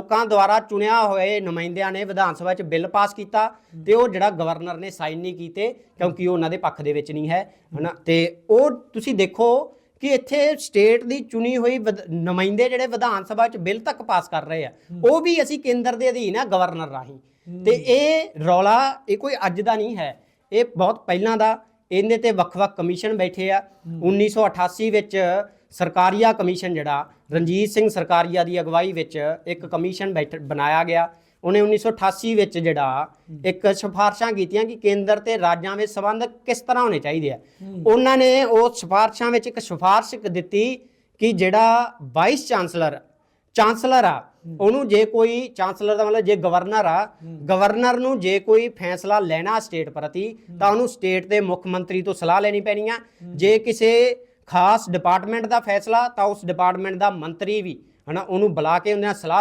ਲੋਕਾਂ ਦੁਆਰਾ ਚੁਣਿਆ ਹੋਏ ਨੁਮਾਇੰਦਿਆਂ ਨੇ ਵਿਧਾਨ ਸਭਾ 'ਚ ਬਿੱਲ ਪਾਸ ਕੀਤਾ ਤੇ ਉਹ ਜਿਹੜਾ ਗਵਰਨਰ ਨੇ ਸਾਈਨ ਨਹੀਂ ਕੀਤੇ ਕਿਉਂਕਿ ਉਹ ਉਹਨਾਂ ਦੇ ਪੱਖ ਦੇ ਵਿੱਚ ਨਹੀਂ ਹੈ ਹਨਾ? ਤੇ ਉਹ ਤੁਸੀਂ ਦੇਖੋ ਕਿ ਇੱਥੇ ਸਟੇਟ ਦੀ ਚੁਣੀ ਹੋਈ ਨੁਮਾਇੰਦੇ ਜਿਹੜੇ ਵਿਧਾਨ ਸਭਾ 'ਚ ਬਿੱਲ ਤੱਕ ਪਾਸ ਕਰ ਰਹੇ ਆ ਉਹ ਵੀ ਅਸੀਂ ਕੇਂਦਰ ਦੇ ਅਧੀਨ ਆ ਗਵਰਨਰ ਰਾਹੀਂ। ਤੇ ਇਹ ਰੌਲਾ ਇਹ ਕੋਈ ਅੱਜ ਦਾ ਨਹੀਂ ਹੈ ਇਹ ਬਹੁਤ ਪਹਿਲਾਂ ਦਾ ਇਹਦੇ ਤੇ ਵੱਖ-ਵੱਖ ਕਮਿਸ਼ਨ ਬੈਠੇ ਆ। 1988 ਵਿੱਚ ਸਰਕਾਰੀਆ ਕਮਿਸ਼ਨ ਜਿਹੜਾ ਰਣਜੀਤ ਸਿੰਘ ਸਰਕਾਰੀਆ ਦੀ ਅਗਵਾਈ ਵਿੱਚ ਇੱਕ ਕਮਿਸ਼ਨ ਬੈਠ ਬਣਾਇਆ ਗਿਆ। ਉਹਨੇ 1988 ਵਿੱਚ ਜਿਹੜਾ ਇੱਕ ਸਿਫਾਰਸ਼ਾਂ ਕੀਤੀਆਂ ਕਿ ਕੇਂਦਰ ਤੇ ਰਾਜਾਂ ਵਿੱਚ ਸੰਬੰਧ ਕਿਸ ਤਰ੍ਹਾਂ ਹੋਣੇ ਚਾਹੀਦੇ ਆ। ਉਹਨਾਂ ਨੇ ਉਹ ਸਿਫਾਰਸ਼ਾਂ ਵਿੱਚ ਇੱਕ ਸਿਫਾਰਸ਼ ਦਿੱਤੀ ਕਿ ਜਿਹੜਾ ਵਾਈਸ ਚਾਂਸਲਰ ਚਾਂਸਲਰ ਆ ਉਹਨੂੰ ਜੇ ਕੋਈ ਚਾਂਸਲਰ ਦਾ ਮਤਲਬ ਜੇ ਗਵਰਨਰ ਆ ਗਵਰਨਰ ਨੂੰ ਜੇ ਕੋਈ ਫੈਸਲਾ ਲੈਣਾ ਸਟੇਟ ਪ੍ਰਤੀ ਤਾਂ ਉਹਨੂੰ ਸਟੇਟ ਦੇ ਮੁੱਖ ਮੰਤਰੀ ਤੋਂ ਸਲਾਹ ਲੈਣੀ ਪੈਣੀ ਆ। ਜੇ ਕਿਸੇ ਖਾਸ ਡਿਪਾਰਟਮੈਂਟ ਦਾ ਫੈਸਲਾ, ਤਾਂ ਉਸ ਡਿਪਾਰਟਮੈਂਟ ਦਾ ਮੰਤਰੀ ਵੀ ਹਨਾ, ਉਹਨੂੰ ਬੁਲਾ ਕੇ ਉਹਨਾਂ ਸਲਾਹ